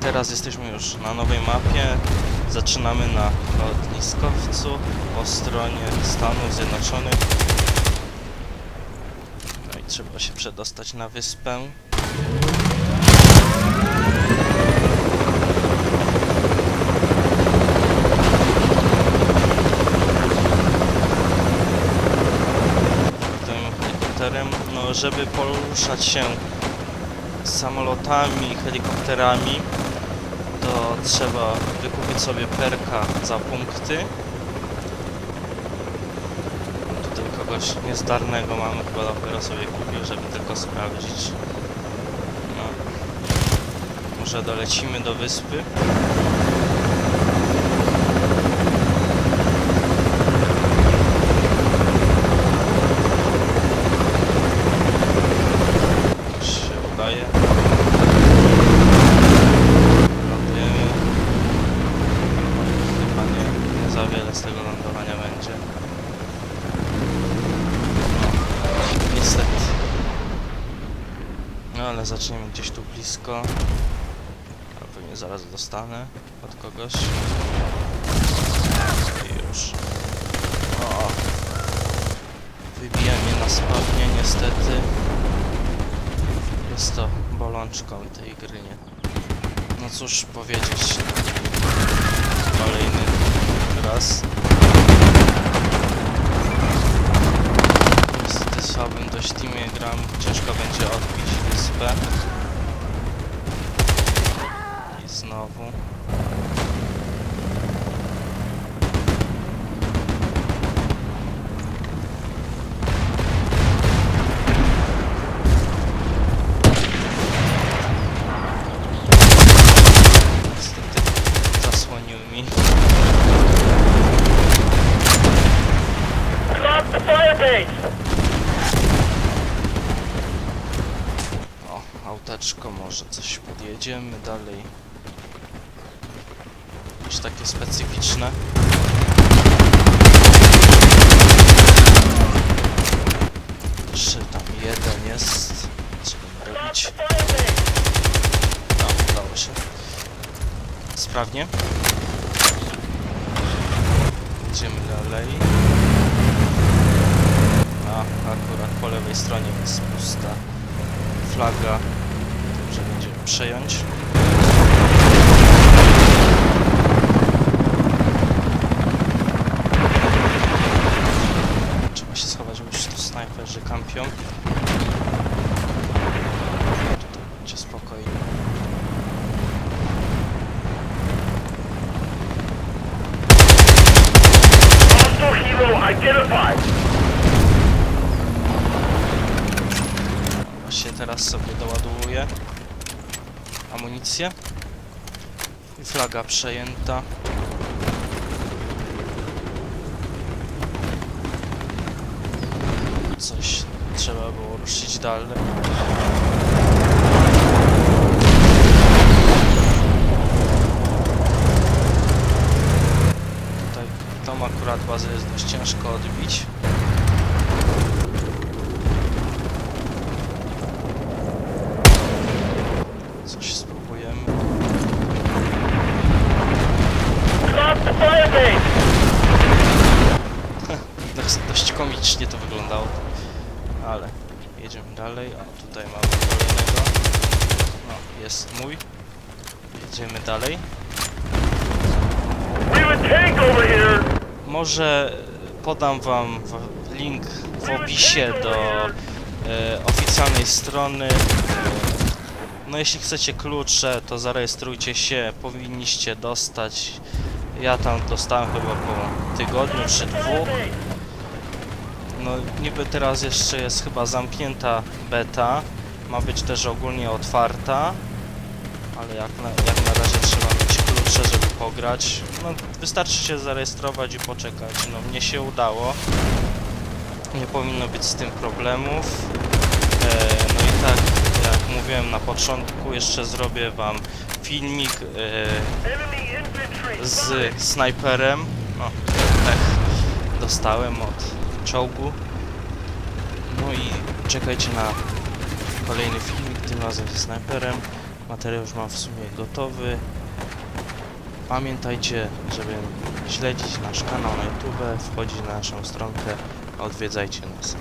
teraz jesteśmy już na nowej mapie. Zaczynamy na lotniskowcu po stronie Stanów Zjednoczonych. No i trzeba się przedostać na wyspę. helikopterem, no żeby poruszać się samolotami, helikopterami, to trzeba wykupić sobie perka za punkty. Tutaj kogoś niezdarnego mamy, chyba dopiero sobie kupił, żeby tylko sprawdzić. No. Może dolecimy do wyspy. Już się udaje. Lądujemy. Chyba nie, nie za wiele z tego lądowania będzie. No, niestety. No ale zaczniemy gdzieś tu blisko. A pewnie zaraz dostanę od kogoś. I już. O. Wybija mnie na spawnie niestety. Jest to bolączką tej gry, nie? No cóż powiedzieć. Kolejny raz. Słabym dość teamie gram. Ciężko będzie odbić wyspę. I znowu. Stop the firebase! O, auteczko może coś podjedziemy dalej. Już takie specyficzne. Jeszcze tam jeden jest. Trzeba Stop robić. No, udało się. Sprawnie. Idziemy dalej. A, akurat po lewej stronie jest pusta flaga. Dobrze będzie przejąć. Trzeba się schować, bo już tu snajperzy kampią. Będzie. Hostile hero identified! Właśnie teraz sobie doładowuję amunicję. I flaga przejęta. Coś trzeba było ruszyć dalej. Tutaj tą akurat bazę jest dość ciężko odbić. Coś spróbujemy. Stop the firebase! Dość, dość komicznie to wyglądało. Ale jedziemy dalej. O, tutaj mamy kolejnego. No, jest mój. Jedziemy dalej. Może podam wam link w opisie do e, oficjalnej strony. No jeśli chcecie klucze, to zarejestrujcie się, powinniście dostać. Ja tam dostałem chyba po tygodniu czy dwóch. No niby teraz jeszcze jest chyba zamknięta beta. Ma być też ogólnie otwarta. Ale jak na, jak na razie trzeba mieć klucze, żeby pograć. No wystarczy się zarejestrować i poczekać. No mnie się udało. Nie powinno być z tym problemów. E, no i tak, jak mówiłem na początku, jeszcze zrobię wam filmik e, z snajperem. No, tak dostałem od czołgu. No i czekajcie na kolejny filmik, tym razem ze snajperem. Materiał już mam w sumie gotowy. Pamiętajcie, żeby śledzić nasz kanał na YouTube, wchodzić na naszą stronkę, odwiedzajcie nas.